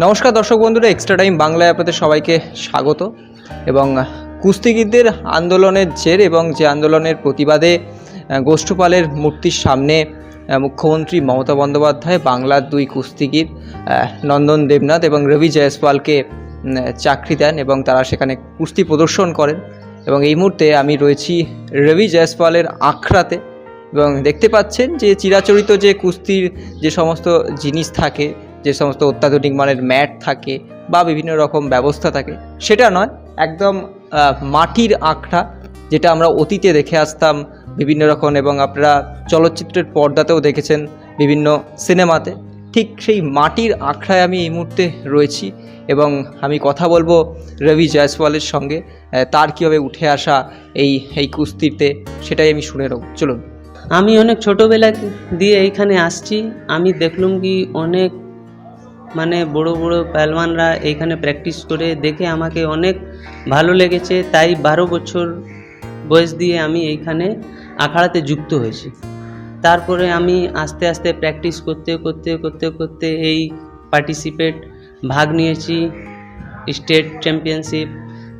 নমস্কার দর্শক বন্ধুরা এক্সট্রা টাইম বাংলায় আপনাদের সবাইকে স্বাগত। এবং কুস্তিগীরদের আন্দোলনের জের এবং যে আন্দোলনের প্রতিবাদে গোষ্ঠপালের মূর্তির সামনে মুখ্যমন্ত্রী মমতা বন্দ্যোপাধ্যায়, বাংলার দুই কুস্তিগীর নন্দন দেবনাথ এবং রবি জয়সওয়ালকে চাকরি দেন এবং তারা সেখানে কুস্তি প্রদর্শন করেন। এবং এই মুহূর্তে আমি রয়েছি রবি জয়সওয়ালের আখড়াতে। এবং দেখতে পাচ্ছেন যে, চিরাচরিত যে কুস্তির যে সমস্ত জিনিস থাকে যে সমস্ত অত্যাধুনিক মানের ম্যাট থাকে বা বিভিন্ন রকম ব্যবস্থা থাকে, সেটা নয়, একদম মাটির আখড়া, যেটা আমরা অতীতে দেখে আসতাম বিভিন্ন রকম এবং আপনারা চলচ্চিত্রের পর্দাতেও দেখেছেন বিভিন্ন সিনেমাতে। ঠিক সেই মাটির আখড়ায় আমি এই মুহূর্তে রয়েছি এবং আমি কথা বলব রবি জয়সওয়ালের সঙ্গে তার কীভাবে উঠে আসা এই এই কুস্তিতে, সেটাই আমি শুনে নেব। চলুন। আমি অনেক ছোটোবেলা দিয়ে এইখানে আসছি। আমি দেখলাম কি অনেক মানে বড় বড় পেলওয়ানরা এইখানে প্র্যাকটিস করে দেখে আমাকে অনেক ভালো লেগেছে। তাই বারো বছর বয়স দিয়ে আমি এইখানে আখড়াতে যুক্ত হয়েছি। তারপরে আমি আস্তে আস্তে প্র্যাকটিস করতে করতে করতে করতে এই পার্টিসিপেট ভাগ নিয়েছি, স্টেট চ্যাম্পিয়নশিপ।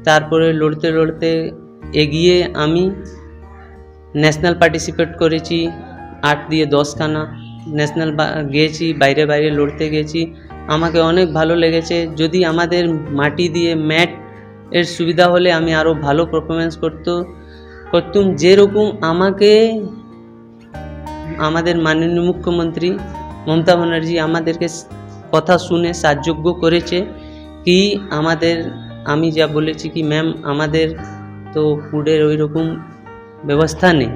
তারপরে লড়তে লড়তে এগিয়ে আমি ন্যাশনাল পার্টিসিপেট করেছি। আট দিয়ে দশখানা ন্যাশনাল গিয়েছি, বাইরে বাইরে লড়তে গেছি আমাকে অনেক ভালো লেগেছে। যদি আমাদের মাটি দিয়ে ম্যাট এর সুবিধা হলে আমি আরও ভালো পারফরমেন্স করতো, করতুম। যেরকম আমাকে আমাদের মাননীয় মুখ্যমন্ত্রী মমতা ব্যানার্জি আমাদেরকে কথা শুনে সাহায্য করেছে কি আমাদের, আমি যা বলেছি কি ম্যাম আমাদের তো ফুডের ওই রকম ব্যবস্থা নেই।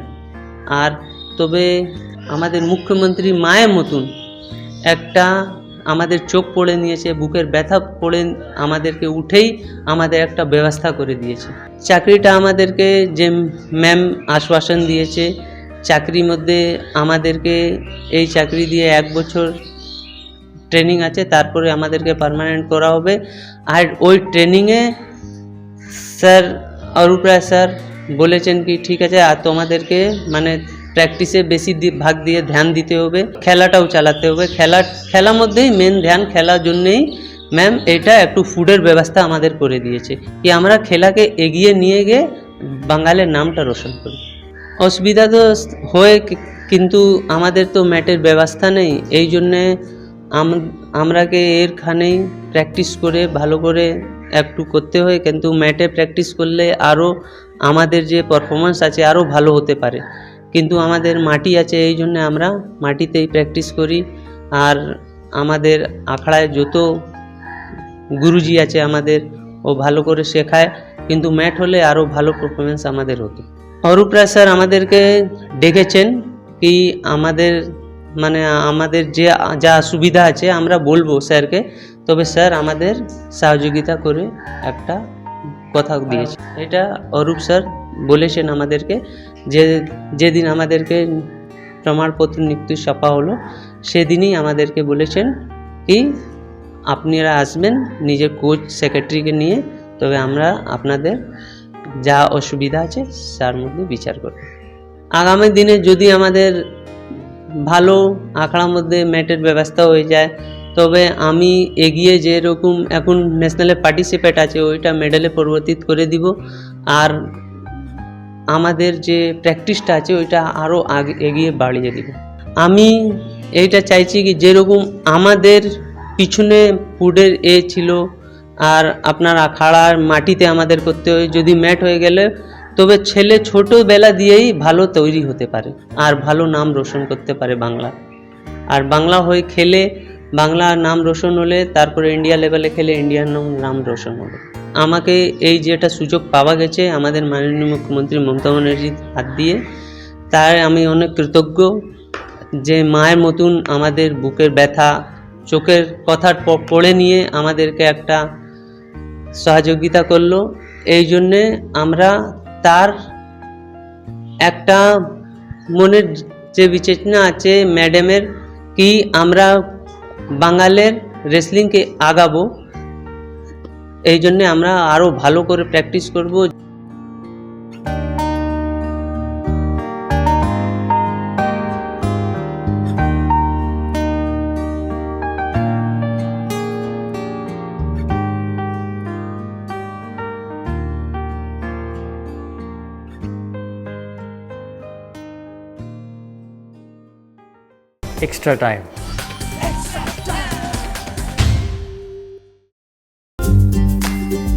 আর তবে আমাদের মুখ্যমন্ত্রী মায়ের মতন একটা আমাদের চোখ পড়ে নিয়েছে, বুকের ব্যথা পড়ে আমাদেরকে উঠেই আমাদের একটা ব্যবস্থা করে দিয়েছে। চাকরিটা আমাদেরকে যে ম্যাম আশ্বাসন দিয়েছে, চাকরির মধ্যে আমাদেরকে এই চাকরি দিয়ে এক বছর ট্রেনিং আছে, তারপরে আমাদেরকে পার্মানেন্ট করা হবে। আর ওই ট্রেনিংয়ে স্যার অরূপ রায় স্যার বলেছেন কি, ঠিক আছে, আর তোমাদেরকে মানে প্র্যাকটিসে বেশি ভাগ দিয়ে ধ্যান দিতে হবে, খেলাটাও চালাতে হবে। খেলা খেলার মধ্যেই মেন ধ্যান খেলার জন্যেই ম্যাম এটা একটু ফুডের ব্যবস্থা আমাদের করে দিয়েছে কি আমরা খেলাকে এগিয়ে নিয়ে গিয়ে বাঙালের নামটা রোশন করি। অসুবিধা তো হয় কিন্তু আমাদের তো ম্যাটের ব্যবস্থা নেই, এই জন্যে আম- আমরাকে এরখানেই প্র্যাকটিস করে, ভালো করে একটু করতে হয়, কিন্তু ম্যাটে প্র্যাকটিস করলে আরও আমাদের যে পারফরমেন্স আছে আরও ভালো হতে পারে। কিন্তু আমাদের মাটি আছে, এই জন্য আমরা মাটিতেই প্র্যাকটিস করি। আর আমাদের আখড়ায় যত গুরুজি আছে আমাদের, ও ভালো করে শেখায়। কিন্তু ম্যাট হলে আরও ভালো পারফরমেন্স আমাদের হতো। অরূপ রায় স্যার আমাদেরকে ডেকেছেন কি আমাদের মানে আমাদের যে, যা সুবিধা আছে আমরা বলব স্যারকে। তবে স্যার আমাদের সহযোগিতা করে একটা কথা দিয়েছে। এটা অরূপ স্যার বলেছেন আমাদেরকে, যে যেদিন আমাদেরকে প্রমাণপত্র নিযুক্তি ছাপা হলো, সেদিনই আমাদেরকে বলেছেন কি, আপনারা আসবেন, নিজের কোচ সেক্রেটারিকে নিয়ে, তবে আমরা আপনাদের যা অসুবিধা আছে, তার মধ্যে বিচার করব। আগামী দিনে যদি আমাদের ভালো আখড়ার মধ্যে ম্যাটের ব্যবস্থা হয়ে যায়, তবে আমি এগিয়ে যেরকম এখন ন্যাশনালে পার্টিসিপেট আছে, ওইটা মেডেলে পরিবর্তিত করে দিব, আর আমাদের যে প্র্যাকটিসটা আছে, ওইটা আরও আগে এগিয়ে বাড়িয়ে দিব। আমি এইটা চাইছি কি, যেরকম আমাদের পিছনে ফুডের এ ছিল, আর আপনার আখাড়ার মাটিতে আমাদের করতে হয়, যদি ম্যাট হয়ে গেলে, তবে ছেলে ছোটোবেলা দিয়েই ভালো তৈরি হতে পারে, আর ভালো নাম রোশন করতে পারে বাংলা। আর বাংলা হয়ে খেলে, বাংলা নাম রোশন হলে, তারপরে ইন্ডিয়া লেভেলে খেলে, ইন্ডিয়ার নাম নাম রোশন হবে আমাকে এই যেটা সুযোগ পাওয়া গেছে আমাদের মাননীয় মুখ্যমন্ত্রী মমতা ব্যানার্জির হাত দিয়ে, তার আমি অনেক কৃতজ্ঞ যে মায়ের মতন আমাদের বুকের ব্যথা, চোখের কথা পড়ে নিয়ে আমাদেরকে একটা সহযোগিতা করল। এই জন্যে আমরা তার একটা মনের যে বিচেতনা আছে, ম্যাডামের, কি আমরা বাঙালের রেসলিংকে আগাবো। এই জন্যে আমরা আরও ভালো করে প্র্যাকটিস করব। Extra time